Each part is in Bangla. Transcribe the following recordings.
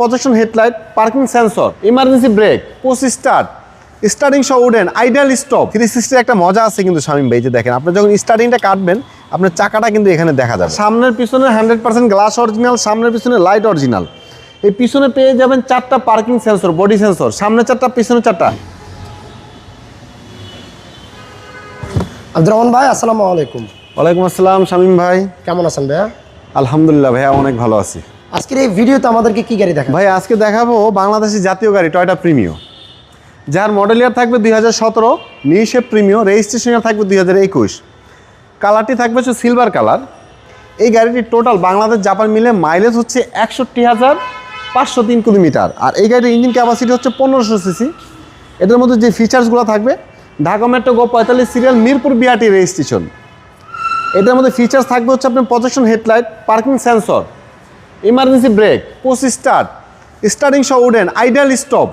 Projection headlight parking sensor emergency brake post start starting সহ উডেন আইডিয়াল স্টপ থ্রি সিক্সটির একটা মজা আছে কিন্তু শামিম ভাই যে দেখেন আপনি যখন স্টার্টিংটা কাটবেন আপনার চাকাটা কিন্তু এখানে দেখা যাবে। সামনের পিছনে হান্ড্রেড পার্সেন্ট গ্লাস অরিজিনাল সামনের পিছনে লাইট অরিজিনাল এই পিছনে পেয়ে যাবেন চারটা পার্কিং সেন্সর বডি সেন্সর সামনে চারটা পিছনে চারটা। আব্দুর রহমান ভাই আসসালামু আলাইকুম। ওয়ালাইকুম আসসালাম শামিম ভাই। কেমন আছেন ভাইয়া? আলহামদুলিল্লাহ ভাইয়া অনেক ভালো আছি। আজকের এই ভিডিওতে আমাদেরকে কি গাড়ি দেখা ভাই, আজকে দেখাবো বাংলাদেশের জাতীয় গাড়ি টয়টা প্রিমিও যার মডেল ইয়ার থাকবে দুই হাজার সতেরো নিউশে প্রিমিও রেজিস্ট্রেশন ইয়ার থাকবে দুই হাজার একুশ। কালারটি থাকবে হচ্ছে সিলভার কালার এই গাড়িটির টোটাল বাংলাদেশ জাপান মিলে মাইলেজ হচ্ছে একষট্টি হাজার পাঁচশো তিন কিলোমিটার। আর এই গাড়ির ইঞ্জিন ক্যাপাসিটি হচ্ছে পনেরোশো সিসি। এটার মধ্যে যে ফিচার্সগুলো থাকবে ঢাকা মেট্রো গো পঁয়তাল্লিশ সিরিয়াল মিরপুর বিআরটি রেজিস্ট্রেশন এটার মধ্যে ফিচার্স থাকবে হচ্ছে আপনার projection headlight parking sensor emergency brake post start starting সহ উডেন আইডিয়াল স্টপ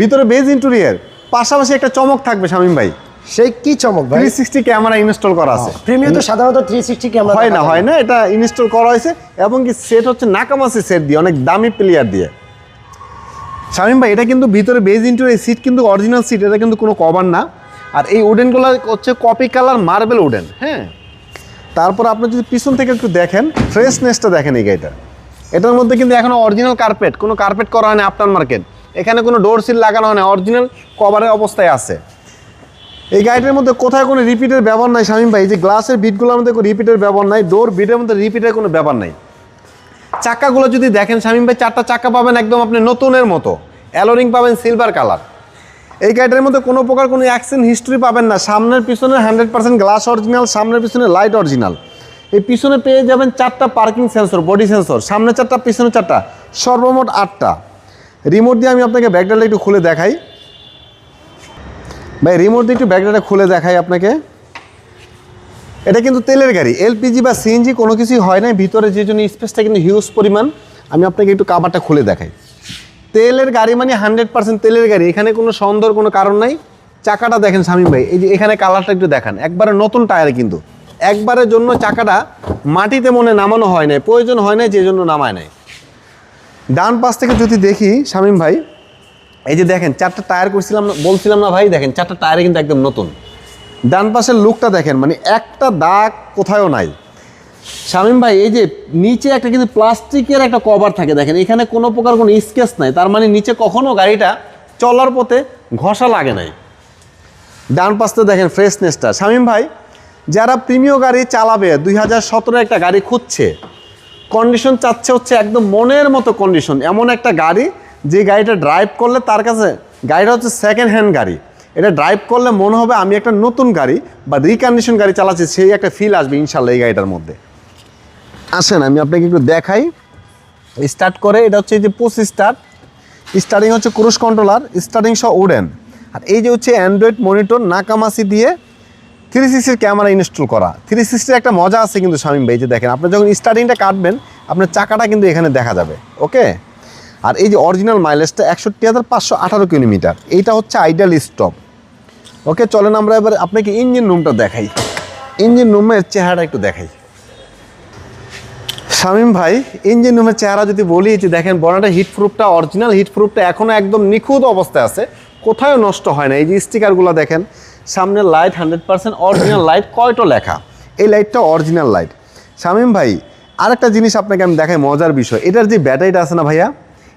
ভিতরে বেজ ইন্টেরিয়ার পাশাপাশি একটা চমক থাকবে শামিম ভাই। সেই কি চমক ভাই? থ্রি সিক্সটি ক্যামেরা ইনস্টল করা আছে। প্রিমিয়াম তো সাধারণত থ্রি সিক্সটি ক্যামেরা হয় না হয় না এটা ইনস্টল করা হয়েছে। এবং কি সেট হচ্ছে নাকামাসি সেট দিয়ে অনেক দামি প্লেয়ার দিয়ে। শামিম ভাই এটা কিন্তু ভিতরে বেজ ইন্টেরিয়ার সিট কিন্তু অরিজিনাল সিট এটা কিন্তু কোনো কভার না। আর এই উডেনগুলো হচ্ছে কপি কালার মার্বেল উডেন হ্যাঁ? তারপর আপনি যদি পিছন থেকে একটু দেখেন ফ্রেশনেসটা দেখেন এই গাড়িটা এটার মধ্যে কিন্তু এখনও অরিজিনাল কার্পেট কোনো কার্পেট করা হয় না আফটার মার্কেট এখানে কোনো ডোর সিল লাগানো হয় না অরিজিনাল কভারের অবস্থায় আছে। এই গাড়িটার মধ্যে কোথায় কোনো রিপিটের ব্যবহার নাই, শামিম ভাই যে গ্লাসের বিটগুলোর মধ্যে কোনো রিপিটের ব্যবহার নাই ডোর বিটের মধ্যে রিপিটের কোনো ব্যাপার নাই। চাকাগুলো যদি দেখেন, শামিম ভাই, চারটা চাকা পাবেন একদম আপনি নতুনের মতো। অ্যালোরিং পাবেন সিলভার কালার এই গাড়িটার মধ্যে কোনো প্রকার কোনো অ্যাক্সিডেন্ট হিস্ট্রি পাবেন না। সামনের পিছনে হান্ড্রেড পার্সেন্ট গ্লাস অরিজিনাল সামনের পিছনে লাইট অরিজিনাল এই পিছনে পেয়ে যাবেন চারটা পার্কিং সেন্সর, বডি সেন্সর। সামনে চারটা, পিছনে চারটা, সর্বমোট আটটা। রিমোট দিয়ে আমি আপনাকে ব্যাগডালটা একটু খুলে দেখাই। ভাই রিমোট দিয়ে একটু ব্যাগডালটা খুলে দেখাই আপনাকে। এটা কিন্তু তেলের গাড়ি এলপিজি বা সিএনজি কোনো কিছুই হয় না ভিতরে যে জন্য স্পেসটা কিন্তু হিউজ পরিমাণ। আমি আপনাকে একটু কাবারটা খুলে দেখাই। তেলের গাড়ি মানে হান্ড্রেড পার্সেন্ট তেলের গাড়ি, এখানে কোনো সন্দেহর কোনো কারণ নাই। চাকাটা দেখেন স্বামী ভাই, এই যে এখানে কালারটা একটু দেখান। একবারে নতুন টায়ার কিন্তু। একবারের জন্য চাকাটা মাটিতে মনে নামানো হয় নাই, প্রয়োজন হয় নাই যে জন্য নামায় নাই। ডান পাশ থেকে যদি দেখি, শামীম ভাই, এই যে দেখেন, চারটা টায়ার করছিলাম বলছিলাম না ভাই, দেখেন, চারটা টায়ারে কিন্তু একদম নতুন। ডান পাশের লুকটা দেখেন মানে একটা দাগ কোথাও নাই। শামীম ভাই, এই যে নিচে একটা কিন্তু প্লাস্টিকের একটা কভার থাকে, দেখেন, এখানে কোনো প্রকার কোনো স্কেচ নাই, তার মানে নিচে কখনো গাড়িটা চলার পথে ঘষা লাগে নাই। ডান পাশতে দেখেন ফ্রেশনেসটা শামীম ভাই যারা প্রিমিয় গাড়ি চালাবে, দুই হাজার সতেরো একটা গাড়ি খুঁজছে কন্ডিশন চাচ্ছে হচ্ছে একদম মনের মতো কন্ডিশন এমন একটা গাড়ি যে গাড়িটা ড্রাইভ করলে তার কাছে, গাড়িটা হচ্ছে সেকেন্ড হ্যান্ড গাড়ি। এটা ড্রাইভ করলে মনে হবে আমি একটা নতুন গাড়ি বা রিকন্ডিশন গাড়ি চালাচ্ছি, সেই একটা ফিল আসবে ইনশাল্লাহ এই গাড়িটার মধ্যে। আসেন, আমি আপনাকে একটু দেখাই। স্টার্ট করে, এটা হচ্ছে এই যে পোস্ট স্টার্ট স্টার্টিং হচ্ছে ক্রুশ কন্ট্রোলার স্টার্টিং সহ উডেন। আর এই যে হচ্ছে অ্যান্ড্রয়েড মনিটর নাকামাসি দিয়ে থ্রি সিক্সটির ক্যামেরা ইনস্টল করা। থ্রি সিক্সটির একটা মজা আছে কিন্তু শামিম ভাই যে দেখেন, আপনি যখন স্টার্টিংটা কাটবেন, আপনার চাকাটা কিন্তু এখানে দেখা যাবে, ওকে? আর এই যে অরিজিনাল মাইলেজটা একষট্টি হাজার পাঁচশো আঠারো কিলোমিটার, এইটা হচ্ছে আইডিয়াল স্টপ ওকে? চলেন আমরা এবার আপনাকে ইঞ্জিন রুমটা দেখাই। ইঞ্জিন রুমের চেহারাটা একটু দেখাই। শামিম ভাই ইঞ্জিন রুমের চেহারা যদি বলি যে দেখেন বনাটা হিট প্রুফটা অরিজিনাল হিট প্রুফটা এখনও একদম নিখুঁত অবস্থায় আছে। কোথাও নষ্ট হয় না। এই যে স্টিকারগুলো দেখেন সামনে light hundred percent original light কয়টো লেখা? এই লাইটটা অরিজিনাল লাইট শামিম ভাই আরেকটা জিনিস আপনাকে আমি দেখাই মজার বিষয়। এটার যে ব্যাটারিটা আছে না ভাইয়া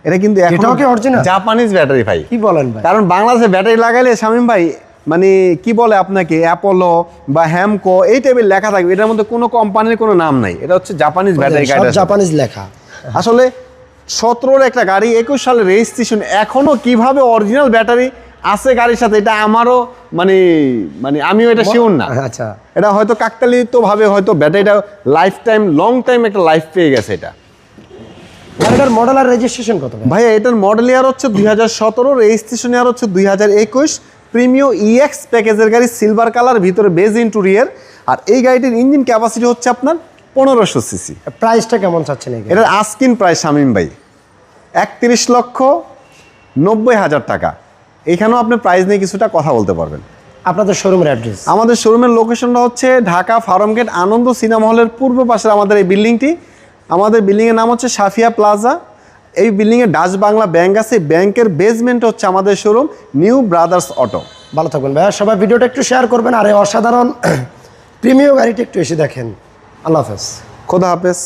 এটা কিন্তু এখনও এটাও কি original? জাপানিজ ব্যাটারি ভাই। কি বলেন ভাই? কারণ বাংলাদেশে ব্যাটারি লাগাইলে শামিম ভাই মানে কি বলে আপনাকে অ্যাপোলো বা হ্যামকো এই টাইপের লেখা থাকবে। এটার মধ্যে কোনো কোম্পানির কোনো নাম নাই। এটা হচ্ছে জাপানিজ ব্যাটারি গাড়ি জাপানিজ লেখা। আসলে সতেরোর একটা গাড়ি একুশ সালের রেজিস্ট্রেশন এখনও কীভাবে অরিজিনাল ব্যাটারি আছে গাড়ির সাথে এটা আমারও মানে মানে আমিও এটা শিওর না। আচ্ছা এটা হয়তো কাকতালিত ভাবে হয়তো ব্যাটারিটা লাইফ টাইম লং টাইম একটা লাইফ পেয়ে গেছে এটা। গাড়িটার মডেল আর রেজিস্ট্রেশন কত ভাই? ভাইয়া এটার মডেল ইয়ার হচ্ছে দুই হাজার সতেরো রেজিস্ট্রেশন ইয়ার হচ্ছে দুই হাজার একুশ প্রিমিও ইএক্স প্যাকেজের গাড়ি সিলভার কালার ভিতরে বেজ ইন্টুরিয়ার আর এই গাড়িটির ইঞ্জিন ক্যাপাসিটি হচ্ছে আপনার পনেরোশো সিসি প্রাইসটা কেমন চাচ্ছেন এটার আস্কিন প্রাইস শামিম ভাই একত্রিশ লক্ষ নব্বই হাজার টাকা। এখানেও আপনি প্রাইস নিয়ে কিছুটা কথা বলতে পারবেন। আপনাদের শোরুমের অ্যাড্রেস আমাদের শোরুমের লোকেশনটা হচ্ছে Dhaka farm gate Ananda cinema হলের পূর্ব পাশের আমাদের এই বিল্ডিংটি আমাদের বিল্ডিংয়ের নাম হচ্ছে সাফিয়া প্লাজা এই বিল্ডিংয়ে ডাচ বাংলা ব্যাংক আছে ব্যাংকের বেসমেন্ট হচ্ছে আমাদের শোরুম নিউ ব্রাদার্স অটো ভালো থাকবেন ভাইয়া সবাই ভিডিওটা একটু শেয়ার করবেন আর এই অসাধারণ প্রিমিয় গাড়িটি একটু এসে দেখেন। আল্লাহ হাফেজ। খোদা হাফেজ।